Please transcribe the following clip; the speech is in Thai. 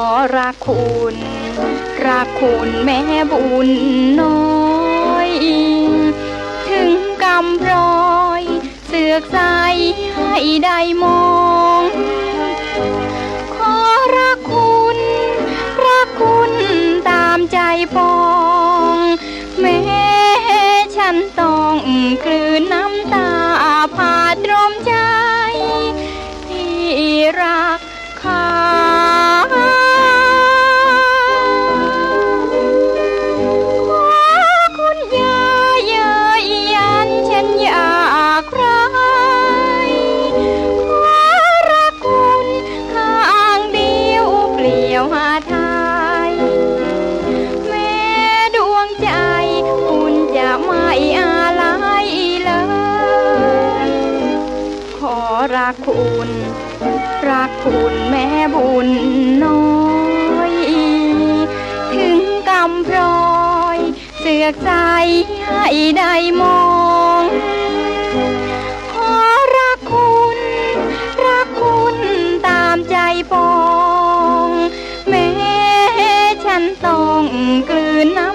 ขอรักคุณ รักคุณแม่บุญน้อย ถึงกำพรอย เสือกใสให้ได้มอง ขอรักคุณ รักคุณตามใจปอง รักคุณ รักคุณแม่บุญน้อย ถึงกำพร้อยเสือกใจให้ได้มองขอรักคุณ รักคุณตามใจปอง แม้ฉันต้องกลืนน้